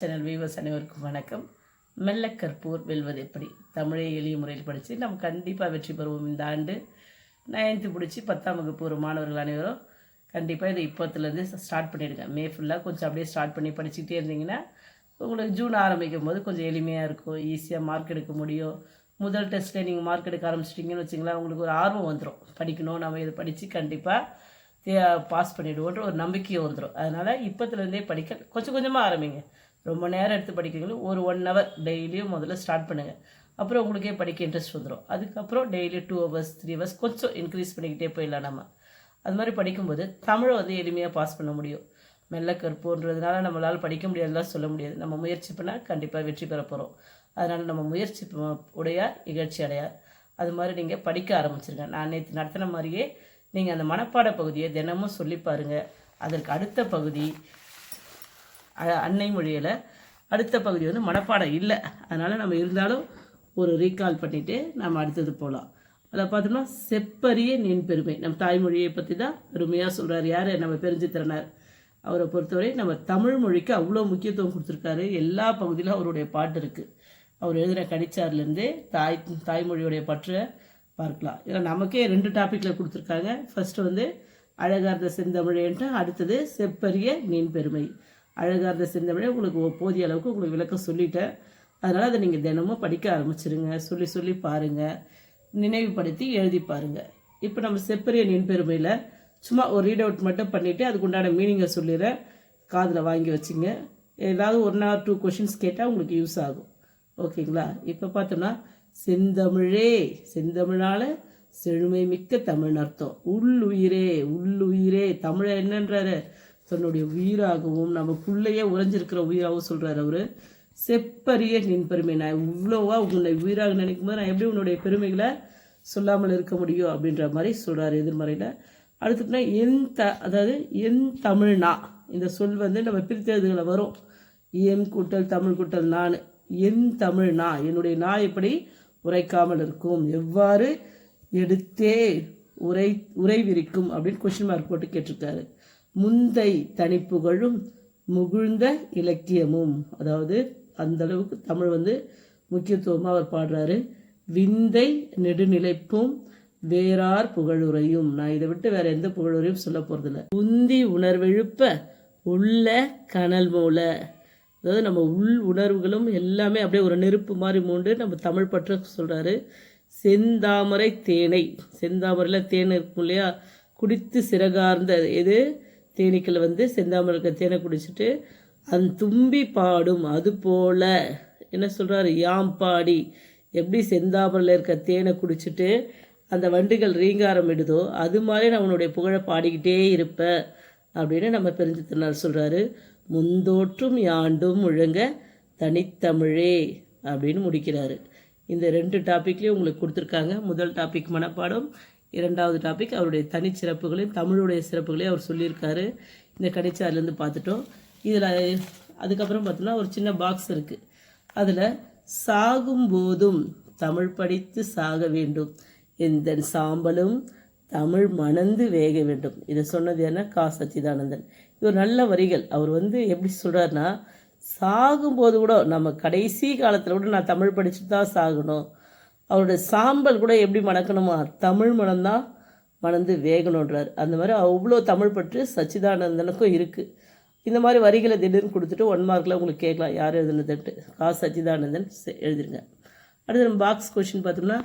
Channel viewers அனைவருக்கும் வணக்கம். மெல்ல கற்பூர் வெல்வது எப்படி? தமிழை எளிய முறையில் படித்து நம்ம கண்டிப்பாக வெற்றி பெறுவோம் இந்த ஆண்டு. நைன்த்து பிடிச்சி பத்தாம் வகுப்பு ஒரு மாணவர்கள் அனைவரும் கண்டிப்பாக இதை இப்போத்துலேருந்து ஸ்டார்ட் பண்ணிவிடுங்க மே ஃபுல்லாக கொஞ்சம் அப்படியே ஸ்டார்ட் பண்ணி படிச்சுக்கிட்டே இருந்தீங்கன்னா உங்களுக்கு ஜூன் ஆரம்பிக்கும் போது கொஞ்சம் எளிமையாக இருக்கும். ஈஸியாக மார்க் எடுக்க முடியும். முதல் டெஸ்ட்டில் நீங்கள் மார்க் எடுக்க ஆரம்பிச்சிட்டிங்கன்னு வச்சிங்களேன் உங்களுக்கு ஒரு ஆர்வம் வந்துடும் படிக்கணும் நம்ம இதை படித்து கண்டிப்பாக பாஸ் பண்ணிவிடுவோன்ற ஒரு நம்பிக்கை வந்துடும் அதனால் இப்போத்துலேருந்தே படிக்க கொஞ்சம் கொஞ்சமாக ஆரம்பிங்க. ரொம்ப நேரம் எடுத்து படிக்கிறீங்களோ ஒரு ஒன் ஹவர் டெய்லியும் முதல்ல ஸ்டார்ட் பண்ணுங்கள் அப்புறம் உங்களுக்கே படிக்க இன்ட்ரெஸ்ட் வந்துடும் அதுக்கப்புறம் daily two hours three hours கொஞ்சம் இன்க்ரீஸ் பண்ணிக்கிட்டே போயிடலாம் நம்ம அது மாதிரி படிக்கும்போது தமிழை வந்து எளிமையாக பாஸ் பண்ண முடியும். மெல்ல கற்போன்றதுனால நம்மளால் படிக்க முடியாதுலாம் சொல்ல முடியாது. நம்ம முயற்சி பண்ணால் கண்டிப்பாக வெற்றி பெற போகிறோம் அதனால் நம்ம முயற்சி உடையார் இகழ்ச்சி அடையார். அது மாதிரி நீங்கள் படிக்க ஆரம்பிச்சிருங்க. நான் நேற்று நடத்தின மாதிரியே நீங்கள் அந்த மனப்பாட பகுதியை தினமும் சொல்லி பாருங்கள் அதற்கு அடுத்த பகுதி அன்னை மொழியில் அடுத்த பகுதி வந்து மனப்பாடம் இல்லை. அதனால் நம்ம இருந்தாலும் ஒரு ரீகால் பண்ணிவிட்டு நம்ம அடுத்தது போகலாம் அதில் பார்த்தோம்னா செப்பரிய நின் பெருமை நம்ம தாய்மொழியை பற்றி தான் பெருமையாக சொல்கிறார் யார்? நம்ம பெருஞ்சித்திரனார். அவரை பொறுத்தவரை நம்ம தமிழ் மொழிக்கு அவ்வளோ முக்கியத்துவம் கொடுத்துருக்காரு. எல்லா பகுதியிலும் அவருடைய பாட்டு இருக்குது அவர் எழுதுகிற கடிச்சார்லேருந்து தாய் தாய்மொழியுடைய பற்றை பார்க்கலாம். இதில் நமக்கே ரெண்டு டாப்பிக்கில் கொடுத்துருக்காங்க. ஃபஸ்ட்டு வந்து அழகார்ந்த செந்தமிழேன்ட்டு அடுத்தது செப்பரிய மீன் பெருமை அழகார்ந்த செந்தமிழை உங்களுக்கு போதிய அளவுக்கு உங்களுக்கு விளக்கம் சொல்லிட்டேன். அதனால் அதை நீங்கள் தினமும் படிக்க ஆரம்பிச்சிருங்க. சொல்லி சொல்லி பாருங்கள் நினைவுபடுத்தி எழுதி பாருங்கள் இப்போ நம்ம செப்பரிய நின்பெருமையில் சும்மா ஒரு ரீட் அவுட் மட்டும் பண்ணிவிட்டு அதுக்கு உண்டான மீனிங்கை சொல்லிடுறேன். காதில் வாங்கி வச்சுங்க. ஏதாவது ஒன் ஆர் டூ கொஷின்ஸ் கேட்டால் உங்களுக்கு யூஸ் ஆகும். ஓகேங்களா? இப்போ பார்த்தோம்னா செந்தமிழே செந்தமிழால் செழுமை மிக்க தமிழ்னு அர்த்தம். உள்ளுயிரே உள்ளுயிரே. தமிழை என்னன்றாரு? தன்னுடைய உயிராகவும் நமக்குள்ளேயே உறைஞ்சிருக்கிற உயிராகவும் சொல்கிறார் அவர். செப்பரிய நின் பெருமை. நான் இவ்வளோவா உங்களை உயிராக நினைக்கும் போது நான் எப்படி உன்னுடைய பெருமைகளை சொல்லாமல் இருக்க முடியும் அப்படின்ற மாதிரி சொல்கிறார் எதிர்மறையில். அடுத்துனா என் த அதாவது என் தமிழ்னா. இந்த சொல் வந்து நம்ம பிரித்தெழுதுகளை வரும். என் கூட்டல் தமிழ் கூட்டல் நான். என் தமிழ்னா என்னுடைய நா எப்படி உரைக்காமல் இருக்கும்? எவ்வாறு எடுத்தே உரை உரைவிரிக்கும் அப்படின்னு கொஷின் மார்க் போட்டு கேட்டிருக்காரு. முந்தை தனிப்புகழும் முகிழ்ந்த இலக்கியமும். அதாவது அந்த அளவுக்கு தமிழ் வந்து முக்கியத்துவமாக அவர் பாடுறாரு. விந்தை நெடுநிலைப்பும் வேறார் புகழுரையும். நான் இதை விட்டு வேற எந்த புகழுரையும் சொல்ல போறதில்ல. உந்தி உணர்வெழுப்ப உள்ள கனல் மூல அதாவது நம்ம உள் உணர்வுகளும் எல்லாமே அப்படியே ஒரு நெருப்பு மாதிரி மூண்டு நம்ம தமிழ் பற்ற சொல்றாரு. செந்தாமரை தேனை. செந்தாமரையில் தேன் இருக்கும் இல்லையா? குடித்து சிறகார்ந்த எது? தேனீக்கள் வந்து செந்தாமரை தேனை குடிச்சிட்டு அந் தும்பி பாடும் அது போல். என்ன சொல்கிறாரு யாம் பாடி. எப்படி செந்தாமரில் இருக்க தேனை குடிச்சிட்டு அந்த வண்டுகள் ரீங்காரம் இடுதோ அது மாதிரி நான் உன்னுடைய புகழை பாடிக்கிட்டே இருப்பேன் அப்படின்னு நம்ம பெருஞ்சித்தனார் சொல்கிறாரு முந்தோற்றும் யாண்டும் முழங்க தனித்தமிழே அப்படின்னு முடிக்கிறாரு. இந்த ரெண்டு டாப்பிக்லேயும் உங்களுக்கு கொடுத்துருக்காங்க. முதல் டாபிக் மனப்பாடம் இரண்டாவது டாபிக் அவருடைய தனிச்சிறப்புகளையும் தமிழுடைய சிறப்புகளையும் அவர் சொல்லியிருக்காரு. இந்த கடிச்சார்லேருந்து பார்த்துட்டோம். இதில் அதுக்கப்புறம் பார்த்தோம்னா ஒரு சின்ன பாக்ஸ் இருக்குது அதில் சாகும்போதும் தமிழ் படித்து சாக வேண்டும். எந்த சாம்பலும் தமிழ் மணந்து வேக வேண்டும். இதை சொன்னது என்ன கா. சச்சிதானந்தன். இவர் நல்ல வரிகள். அவர் வந்து எப்படி சொல்கிறாருன்னா சாகும்போது கூட நம்ம கடைசி காலத்தில் கூட நான் தமிழ் படிச்சுட்டு தான் சாகணும். அவருடைய சாம்பல் கூட எப்படி மணக்கணுமா தமிழ் மணம்தான் மணந்து வேகணுன்றார் அந்த மாதிரி அவ்வளோ தமிழ் பற்று சச்சிதானந்தனுக்கும் இருக்குது இந்த மாதிரி வரிகளை திடீர்னு கொடுத்துட்டு ஒன் மார்க்கில் உங்களுக்கு கேட்கலாம் யார் எழுதுனதுன்ட்டு. கா. சச்சிதானந்தன் செ- எழுதிருங்க. அடுத்து நம்ம பாக்ஸ் கொஷின் பார்த்தோம்னா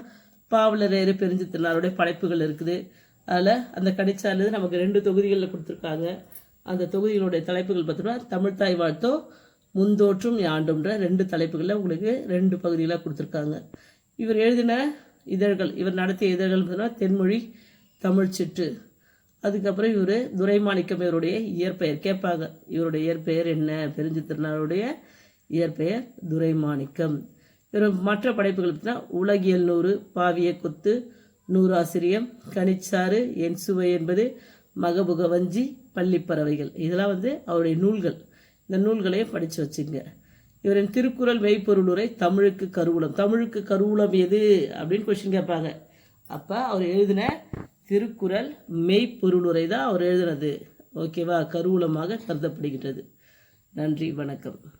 பாவலரேறு பெருஞ்சித்தினாருடைய படைப்புகள் இருக்குது. அதில் அந்த கடிச்சாலது நமக்கு ரெண்டு தொகுதிகளில் கொடுத்துருக்காங்க. அந்த தொகுதிகளுடைய தலைப்புகள் பார்த்தோம்னா தமிழ்தாய் வாழ்த்தோ முந்தோற்றும் யாண்டும்ன்ற ரெண்டு தலைப்புகளில் உங்களுக்கு ரெண்டு பகுதிகளாக கொடுத்துருக்காங்க. இவர் எழுதின இதழ்கள் இவர் நடத்திய இதழ்கள் பார்த்தீங்கன்னா தென்மொழி தமிழ் சிற்று. அதுக்கப்புறம் இவர் துரைமாணிக்கம் இவருடைய இயற்பெயர். கேட்பாங்க இவருடைய இயற்பெயர் என்ன? பெருஞ்சித்திரனாருடைய இயற்பெயர் துரைமாணிக்கம். இவர் மற்ற படைப்புகள் பார்த்தீங்கன்னா உலகியல் நூறு பாவிய கொத்து நூறாசிரியம் கனிச்சாறு என் சுவை என்பது மகபுகவஞ்சி பள்ளிப்பறவைகள். இதெல்லாம் வந்து அவருடைய நூல்கள். இந்த நூல்களையும் படித்து வச்சுங்க. இவரின் திருக்குறள் மெய்ப்பொருளுரை தமிழுக்கு கருவூலம். தமிழுக்கு கருவூலம் எது? அப்படின்னு கொஷின் கேட்பாங்க. அப்போ அவர் எழுதின திருக்குறள் மெய்ப்பொருளுரை தான் அவர் எழுதினது. ஓகேவா? கருவூலமாக கருதப்படுகின்றது. நன்றி வணக்கம்.